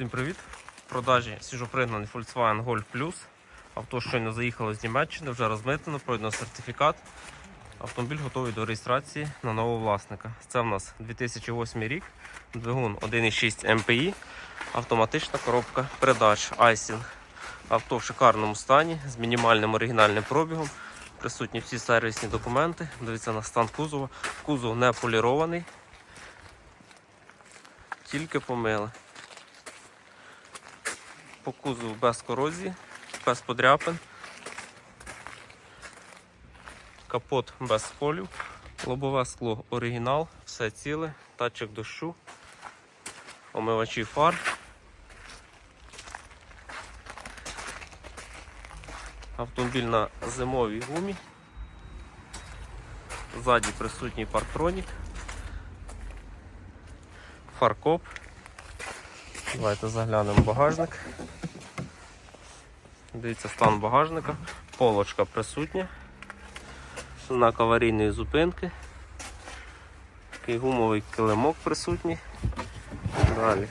Всім привіт! В продажі свіжопригнаний Volkswagen Golf Plus. Авто щойно заїхало з Німеччини, вже розмитнено, пройдено сертифікат. Автомобіль готовий до реєстрації на нового власника. Це в нас 2008 рік, двигун 1,6 MPI, автоматична коробка передач Айсінг. Авто в шикарному стані з мінімальним оригінальним пробігом. Присутні всі сервісні документи. Дивіться на стан кузова. Кузов не полірований, тільки помили. По кузову без корозії, без подряпин. Капот без сколів, лобове скло оригінал, все ціле, тачик дощу, омивачі фар. Автомобіль на зимовій гумі. Ззаді присутній парктронік. Фаркоп. Давайте заглянемо в багажник. Дивіться стан багажника. Полочка присутня. Знак аварійної зупинки. Такий гумовий килимок присутній. Далі.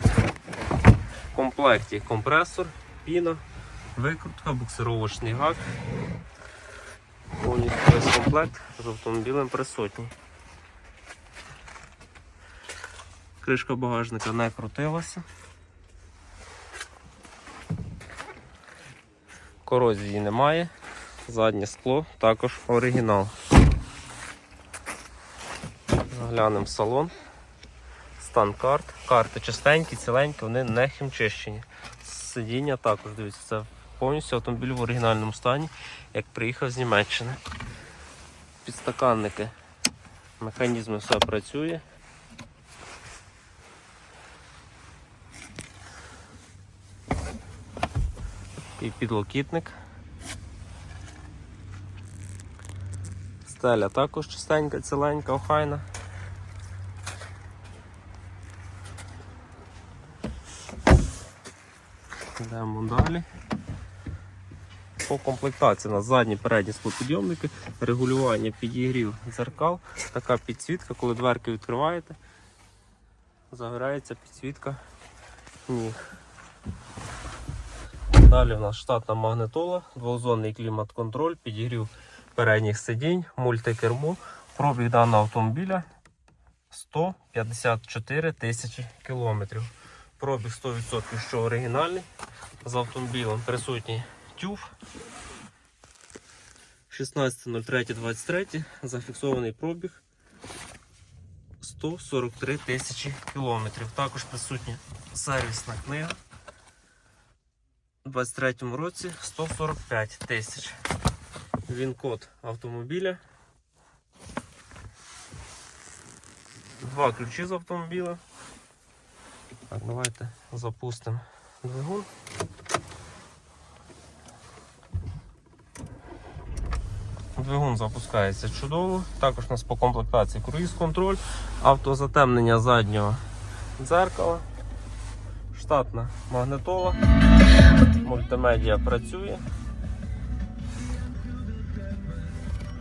В комплекті компресор, піна, викрутка, буксировочний гак. Повністю весь комплект з автомобілем присутній. Кришка багажника не крутилася. Корозії немає. Заднє скло також оригінал. Заглянемо в салон. Стан карт. Карти чистенькі, ціленькі, вони не хімчищені. Сидіння також дивіться, це повністю автомобіль в оригінальному стані, як приїхав з Німеччини. Підстаканники, механізми все працює. І підлокітник. Стеля також чистенька, ціленька, охайна. Йдемо далі. По комплектації у нас задні передні склопідйомники, регулювання підігрів дзеркал, така підсвітка, коли дверки відкриваєте, загорається підсвітка ніг. Далі у нас штатна магнитола, двозонний клімат-контроль, підігрів передніх сидінь, мультикермо. Пробіг даного автомобіля 154 тисячі кілометрів. Пробіг 100% що оригінальний. З автомобілем присутній тюф. 16.03.23 зафіксований пробіг 143 тисячі кілометрів. Також присутня сервісна книга. У 23-му році 145 тисяч. Він код автомобіля. Два ключі з автомобіля. Так, давайте запустимо двигун. Двигун запускається чудово. Також у нас по комплектації круїз-контроль, автозатемнення заднього дзеркала, штатна магнитола, мультимедіа працює.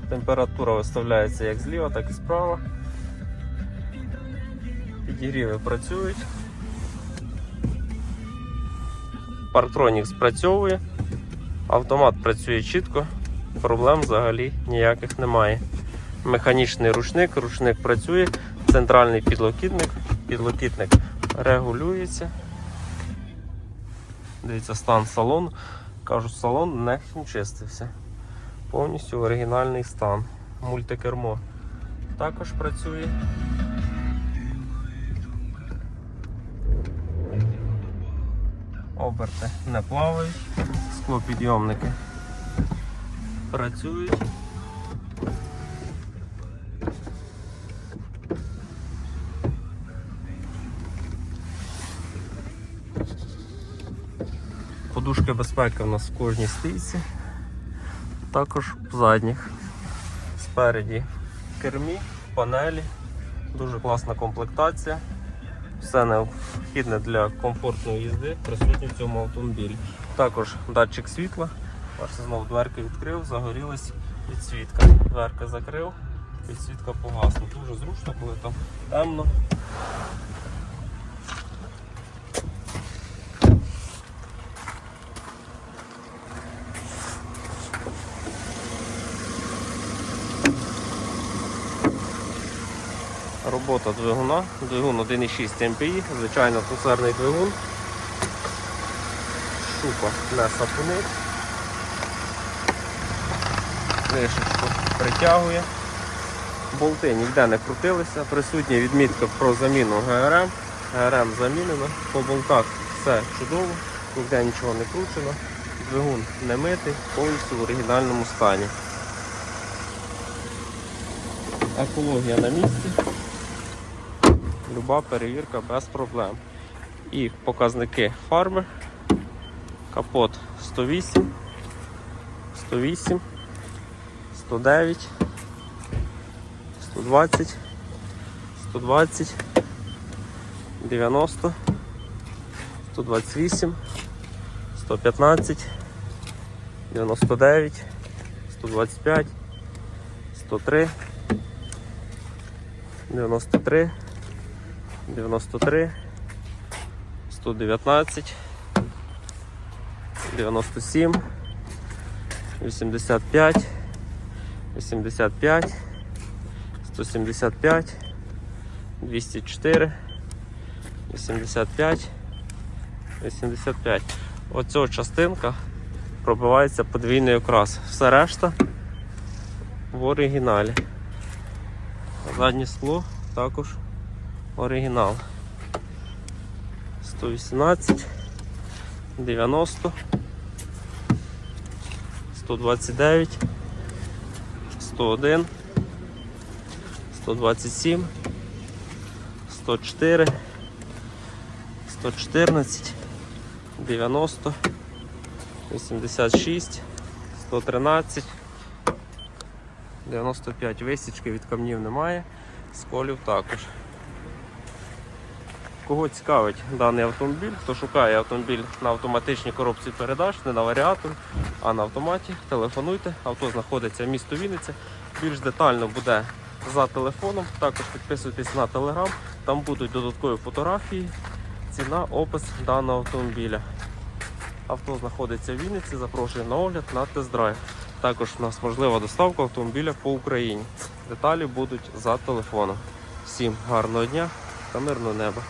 Температура виставляється як зліва, так і справа. Підігріви працюють. Парктронік спрацьовує, автомат працює чітко, проблем взагалі ніяких немає. Механічний ручник, ручник працює, центральний підлокітник, підлокітник регулюється. Дивіться, стан салону. Кажуть, салон не хімчистився. Повністю оригінальний стан. Мультикермо також працює. Оберти не плавають, склопідйомники працюють. Подушки безпеки у нас в кожній стійці також в задніх. Спереді кермі, панелі, дуже класна комплектація. Все необхідне для комфортної їзди присутнє в цьому автомобілі. Також датчик світла. Бачите, знову дверки відкрив, загорілась підсвітка. Дверка закрив, підсвітка погасла. Дуже зручно, коли там темно. Робота двигуна. Двигун 1,6 МПІ, звичайно атмосферний двигун. Шупа не сапунить. Кришечку притягує. Болти ніде не крутилися. Присутня відмітка про заміну ГРМ. ГРМ замінено. По болтах все чудово, ніде нічого не кручено. Двигун не митий, повністю в оригінальному стані. Екологія на місці. Люба перевірка без проблем. І показники фарби. Капот 108, 108, 109, 120, 120, 90, 128, 115, 99, 125, 103, 93, 93, 119, 97, 85, 85, 175, 204, 85, 85. Оця частинка пробивається подвійний окрас. Все решта в оригіналі. Заднє скло також оригінал. 118, 90, 129, 101, 127, 104, 114, 90, 86, 113, 95 висічки від камнів немає, сколів також. Кого цікавить даний автомобіль, хто шукає автомобіль на автоматичній коробці передач, не на варіатор, а на автоматі, телефонуйте. Авто знаходиться в місто Вінниця. Більш детально буде за телефоном. Також підписуйтесь на телеграм, там будуть додаткові фотографії, ціна, опис даного автомобіля. Авто знаходиться в Вінниці, запрошую на огляд на тест-драйв. Також у нас можлива доставка автомобіля по Україні. Деталі будуть за телефоном. Всім гарного дня та мирного неба.